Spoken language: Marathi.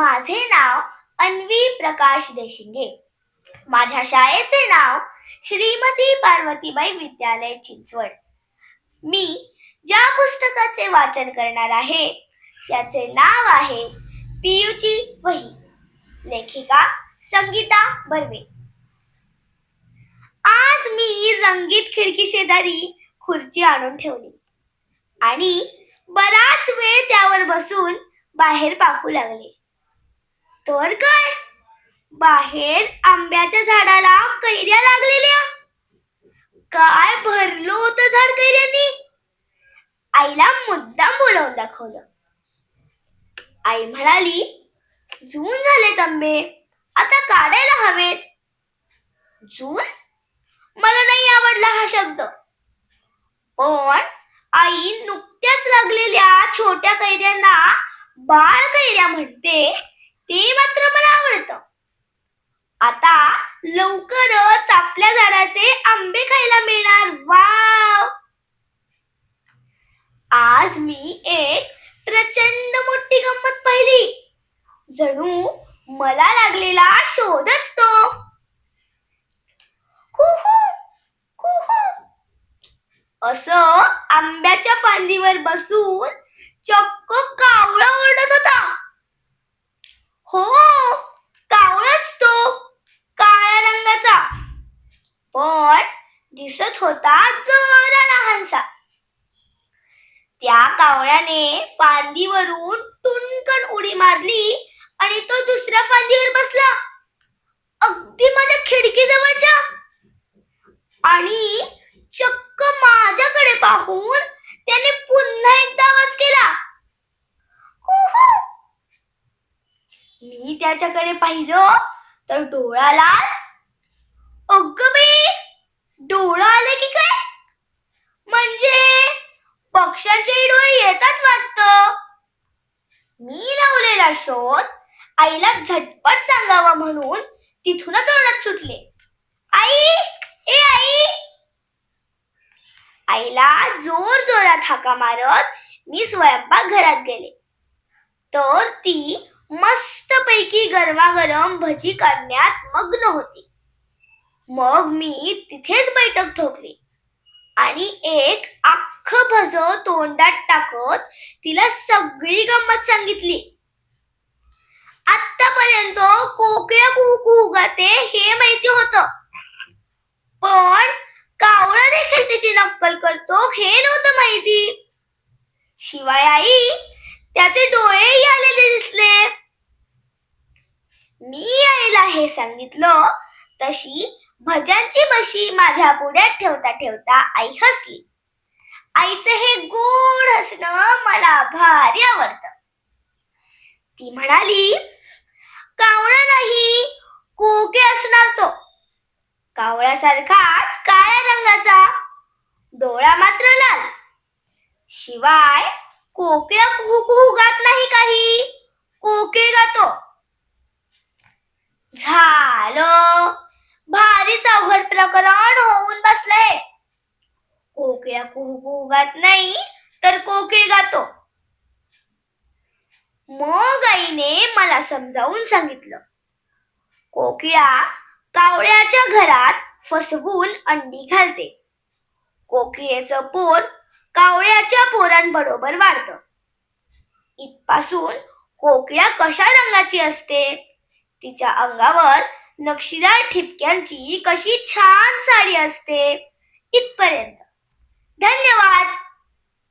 माझे नाव अन्वी प्रकाश देशिंगे. माझ्या शाळेचे नाव श्रीमती पार्वतीबाई विद्यालय चिंचवड. मी ज्या पुस्तकाचे वाचन करणार आहे त्याचे नाव आहे पियूची वही. लेखिका संगीता बर्वे. आज मी रंगीत खिडकी शेजारी खुर्ची आणून ठेवली. आणि बराच वेळ त्यावर बसून बाहेर पाहू लागले. तर काय? बाहेर आंब्याच्या झाडाला कैऱ्या लागलेल्या. काय भरलो होतं झाड कैऱ्यांनी? आईला मुद्दाम बोलावून दाखवलं. आई म्हणाली जून झाले आंबे. आता काढायला हवेत. जून? मला नाही आवडला हा शब्द. पण आई नुकत्याच लागलेल्या छोट्या कैऱ्यांना बाळ कैऱ्या म्हणते. ते मात्र मला आवडतं. आता लवकरच आपल्या झाडाचे आंबे खायला मिळणार. वाव! आज मी एक प्रचंड मोठी गंमत पाहिली. जणू मला लागलेला शोधच तो. कुहू कुहू. असं आंब्याच्या फांदीवर बसून चक्क कावळा ओरडत होता. हो कावळाच तो काळ्या रंगाचा. पण दिसत होता जरा लहानसा. त्या कावळ्याने फांदीवरून टुनकन उडी मारली आणि तो दुसऱ्या फांदीवर बसला. अगदी माझ्या खिडकीजवळच्या. आणि चक्क माझ्याकडे पाहून त्याने पुन्हा एकदा आवाज केला "कुहू." मी त्याच्याकडे पाहिलं तर डोळा लाल अगं बाई डोळा आले की काय? म्हणजे पक्ष्यांचे डोळे येतात वाटत. मी लावलेला शोध आईला झटपट सांगावा म्हणून तिथूनच ओरडत सुटले. आई ए आई! आईला जोर जोरात हाका मारत मी स्वयंपाक घरात गेले. तर ती मस्तपैकी गरमागरम भजी काढण्यात मग्न होती. मग मी तिथेच बैठक ठोकली आणि एक अख्ख भज तोंडात टाकत तिला सगळी गंमत सांगितली. आतापर्यंत कोकळ कुहू कुहू गाते हे माहिती होत. पण कावळा देखील तिची नक्कल करतो हे नव्हतं माहिती. शिवाय आई त्याचे डोळेही आलेले दिसले मी आईला हे सांगितलं तशी भजांची बशी माझ्या पुढ्यात ठेवता ठेवता आई हसली. आईचं हे गोड हसणं मला भारी आवडतं. ती म्हणाली कावळा नाही कोके असणार तो. कावळ्यासारखाच काळ्या रंगाचा डोळा मात्र लाल. शिवाय कोकिळा कुहू कुहू गात नाही काही कोकिळ गातो. झालं. भारीच अवघड प्रकरण होऊन बसलंय. कोकिळा कुहू गात नाही तर कोकिळ गातो. मग आईने मला समजावून सांगितलं. कोकिळा कावळ्याच्या घरात फसवून अंडी घालते. कोकिळेचं पोर कावळ्याच्या पोरांबरोबर वाढतं. इथपासून कोकिळा कशा रंगाची असते? तिच्या अंगावर नक्षीदार ठिपक्यांची कशी छान साडी असते. इथपर्यंत. धन्यवाद.